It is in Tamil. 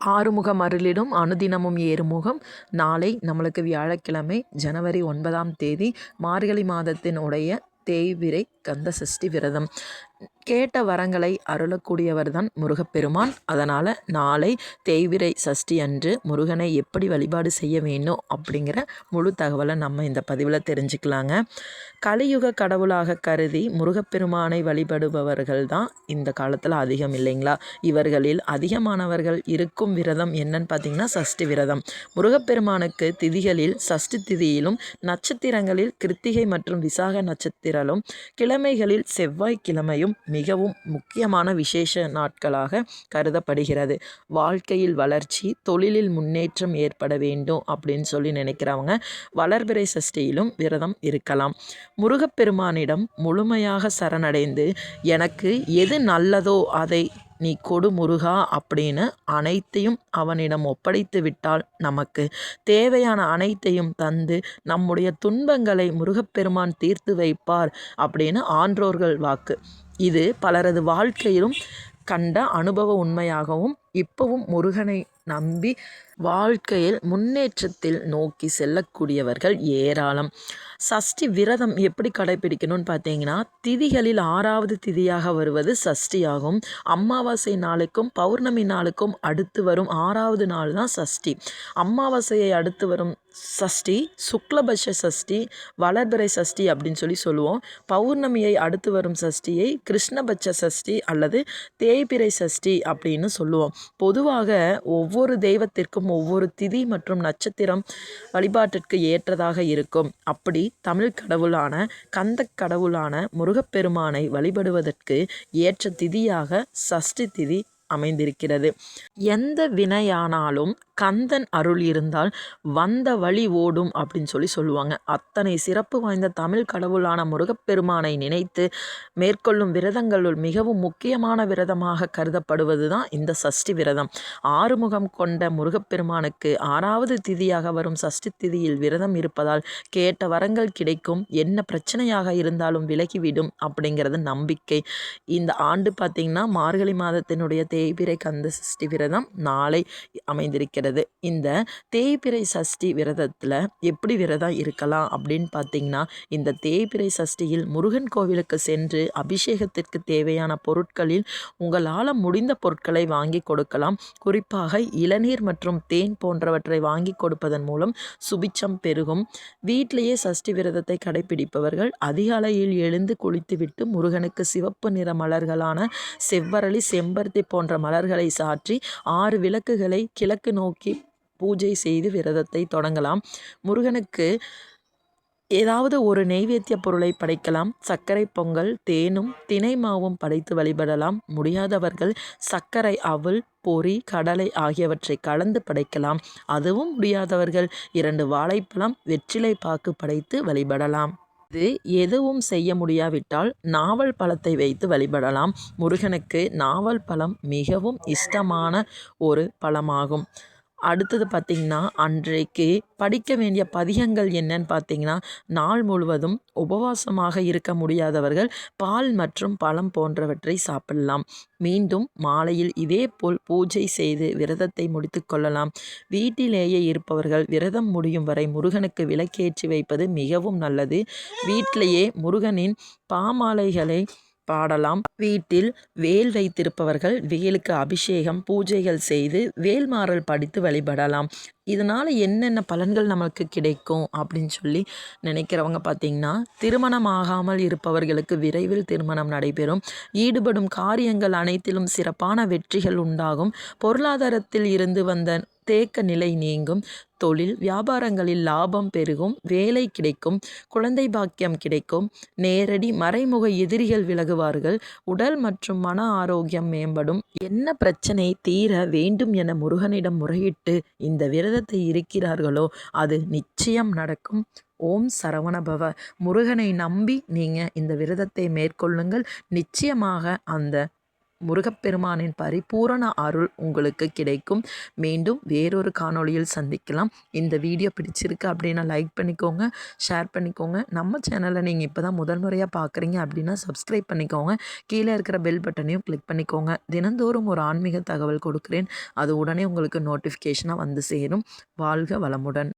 ஆறுமுகம் அருளிடும் அனுதினமும் ஏறுமுகம். நாளை நம்மளுக்கு வியாழக்கிழமை ஜனவரி ஒன்பதாம் தேதி மார்கழி மாதத்தின் உடைய கந்த சஷ்டி விரதம். கேட்ட வரங்களை அருளக்கூடியவர் தான் முருகப்பெருமான். அதனால் நாளை தேய்விரை சஷ்டி அன்று முருகனை எப்படி வழிபாடு செய்ய வேணும் அப்படிங்கிற முழு தகவலை நம்ம இந்த பதிவில் தெரிஞ்சுக்கலாங்க. கலியுக கடவுளாக கருதி முருகப்பெருமானை வழிபடுபவர்கள் தான் இந்த காலத்தில் அதிகம் இல்லைங்களா? இவர்களில் அதிகமானவர்கள் இருக்கும் விரதம் என்னன்னு பார்த்தீங்கன்னா சஷ்டி விரதம். முருகப்பெருமானுக்கு திதிகளில் சஷ்டி திதியிலும் நட்சத்திரங்களில் கிருத்திகை மற்றும் விசாக நட்சத்திரலும் கிழமைகளில் செவ்வாய் கிழமையும் நாட்களும் மிகவும் முக்கியமான விசேஷ நாட்களாக கருதப்படுகிறது. வாழ்க்கையில் வளர்ச்சி தொழிலில் முன்னேற்றம் ஏற்பட வேண்டும் அப்படின்னு சொல்லி நினைக்கிறவங்க வளர்பிறை சஷ்டியிலும் விரதம் இருக்கலாம். முருகப்பெருமானிடம் முழுமையாக சரணடைந்து எனக்கு எது நல்லதோ அதை நீ கொடு முருகா அப்படின்னு அனைத்தையும் அவனிடம் ஒப்படைத்து விட்டால் நமக்கு. தேவையான அனைத்தையும் தந்து நம்முடைய துன்பங்களை முருகப்பெருமான் தீர்த்து வைப்பார் அப்படின்னு ஆன்றோர்கள் வாக்கு. இது பலரது வாழ்க்கையிலும் கண்ட அனுபவ உண்மையாகவும் இப்பவும் முருகனை நம்பி வாழ்க்கையில் முன்னேற்றத்தில் நோக்கி செல்லக்கூடியவர்கள் ஏராளம். சஷ்டி விரதம் எப்படி கடைபிடிக்கணும்னு பார்த்தீங்கன்னா திதிகளில் ஆறாவது திதியாக வருவது சஷ்டி ஆகும் அமாவாசை நாளுக்கும் பௌர்ணமி நாளுக்கும் அடுத்து வரும் ஆறாவது நாள் தான் சஷ்டி. அமாவாசையை அடுத்து வரும் சஷ்டி சுக்லபட்ச சஷ்டி வளர்பிறை சஷ்டி அப்படின்னு சொல்லி சொல்லுவோம். பௌர்ணமியை அடுத்து வரும் சஷ்டியை கிருஷ்ணபட்ச சஷ்டி அல்லது தேய்பிறை சஷ்டி அப்படின்னு சொல்லுவோம். பொதுவாக ஒவ்வொரு தெய்வத்திற்கும் ஒவ்வொரு திதி மற்றும் நட்சத்திரம் வழிபாட்டிற்கு ஏற்றதாக இருக்கும். அப்படி தமிழ் கடவுளான கந்த கடவுளான முருகப்பெருமானை வழிபடுவதற்கு ஏற்ற திதியாக சஷ்டி திதி அமைந்திருக்கிறது. எந்த வினையானாலும் கந்தன் அருள் இருந்தால் வந்த வழி ஓடும் அப்படின்னு சொல்லி சொல்லுவாங்க. அத்தனை சிறப்பு வாய்ந்த தமிழ் கடவுளான முருகப்பெருமானை நினைத்து மேற்கொள்ளும் விரதங்களுள் மிகவும் முக்கியமான விரதமாக கருதப்படுவது தான் இந்த சஷ்டி விரதம். ஆறுமுகம் கொண்ட முருகப்பெருமானுக்கு ஆறாவது திதியாக வரும் சஷ்டி திதியில் விரதம் இருப்பதால் கேட்ட வரங்கள் கிடைக்கும். என்ன பிரச்சனையாக இருந்தாலும் விலகிவிடும் அப்படிங்கிறது நம்பிக்கை. இந்த ஆண்டு பார்த்திங்கன்னா மார்கழி மாதத்தினுடைய தேய்பிறை கந்த சஷ்டி விரதம் நாளை அமைந்திருக்கிறது. இந்த தேய்பிரை சஷ்டி விரதத்தில் எப்படி விரதம் இருக்கலாம் அப்படின்னு பார்த்தீங்கன்னா இந்த தேய்பிரை சஷ்டியில் முருகன் கோவிலுக்கு சென்று அபிஷேகத்திற்கு தேவையான பொருட்களில் உங்களால் முடிந்த பொருட்களை வாங்கி கொடுக்கலாம். குறிப்பாக இளநீர் மற்றும் தேன் போன்றவற்றை வாங்கி கொடுப்பதன் மூலம் சுபிச்சம் பெருகும். வீட்டிலேயே சஷ்டி விரதத்தை கடைபிடிப்பவர்கள் அதிகாலையில் எழுந்து குளித்துவிட்டு முருகனுக்கு சிவப்பு நிற மலர்களான செவ்வரளி செம்பருத்தி போன்ற மலர்களை சாற்றி ஆறு விளக்குகளை கிழக்கு நோக்கி நோக்கி பூஜை செய்து விரதத்தை தொடங்கலாம். முருகனுக்கு ஏதாவது ஒரு நெய்வேத்திய பொருளை படைக்கலாம். சர்க்கரை பொங்கல் தேனும் தினை மாவும் படைத்து வழிபடலாம். முடியாதவர்கள் சர்க்கரை அவல் பொறி கடலை ஆகியவற்றை கலந்து படைக்கலாம். அதுவும் முடியாதவர்கள் இரண்டு வாழைப்பழம் வெற்றிலை பாக்கு படைத்து வழிபடலாம். இது எதுவும் செய்ய முடியாவிட்டால் நாவல் பழத்தை வைத்து வழிபடலாம். முருகனுக்கு நாவல் பழம் மிகவும் இஷ்டமான ஒரு பழமாகும். அடுத்தது பார்த்திங்கன்னா அன்றைக்கு படிக்க வேண்டிய பதிகங்கள் என்னன்னு பார்த்தீங்கன்னா நாள் முழுவதும் உபவாசமாக இருக்க முடியாதவர்கள் பால் மற்றும் பழம் போன்றவற்றை சாப்பிடலாம். மீண்டும் மாலையில் இதே போல் பூஜை செய்து விரதத்தை முடித்து கொள்ளலாம். வீட்டிலேயே இருப்பவர்கள் விரதம் முடியும் வரை முருகனுக்கு விளக்கேற்றி வைப்பது மிகவும் நல்லது. வீட்டிலேயே முருகனின் பாமாலைகளை பாடலாம். வீட்டில் வேல் வைத்திருப்பவர்கள் வேலுக்கு அபிஷேகம் பூஜைகள் செய்து வேல்மாறல் படித்து வழிபடலாம். இதனால் என்னென்ன பலன்கள் நம்மளுக்கு கிடைக்கும் அப்படின்னு சொல்லி நினைக்கிறவங்க பார்த்திங்கன்னா திருமணம் ஆகாமல் இருப்பவர்களுக்கு விரைவில் திருமணம் நடைபெறும். ஈடுபடும் காரியங்கள் அனைத்திலும் சிறப்பான வெற்றிகள் உண்டாகும். பொருளாதாரத்தில் இருந்து வந்த தேக்க நிலை நீங்கும். தொழில் வியாபாரங்களில் லாபம் பெருகும். வேலை கிடைக்கும். குழந்தை பாக்கியம் கிடைக்கும். நேரடி மறைமுக எதிரிகள் விலகுவார்கள். உடல் மற்றும் மன ஆரோக்கியம் மேம்படும். என்ன பிரச்சனை தீர வேண்டும் என முருகனிடம் முறையிட்டு இந்த விரத விரதத்தை இருக்கிறார்களோ அது நிச்சயம் நடக்கும். ஓம் சரவணபவ. முருகனை நம்பி நீங்கள் இந்த விரதத்தை மேற்கொள்ளுங்கள். நிச்சயமாக அந்த முருகப்பெருமானின் பரிபூரண அருள் உங்களுக்கு கிடைக்கும். மீண்டும் வேறொரு காணொளியில் சந்திக்கலாம். இந்த வீடியோ பிடிச்சிருக்கு அப்படின்னா லைக் பண்ணிக்கோங்க ஷேர் பண்ணிக்கோங்க. நம்ம சேனலை நீங்கள் இப்போ தான் முதல் முறையாக பார்க்குறீங்க அப்படின்னா சப்ஸ்கிரைப் பண்ணிக்கோங்க. கீழே இருக்கிற பெல் பட்டனையும் கிளிக் பண்ணிக்கோங்க. தினந்தோறும் ஒரு ஆன்மீக தகவல் கொடுக்குறேன். அது உடனே உங்களுக்கு நோட்டிஃபிகேஷனாக வந்து சேரும். வாழ்க வளமுடன்.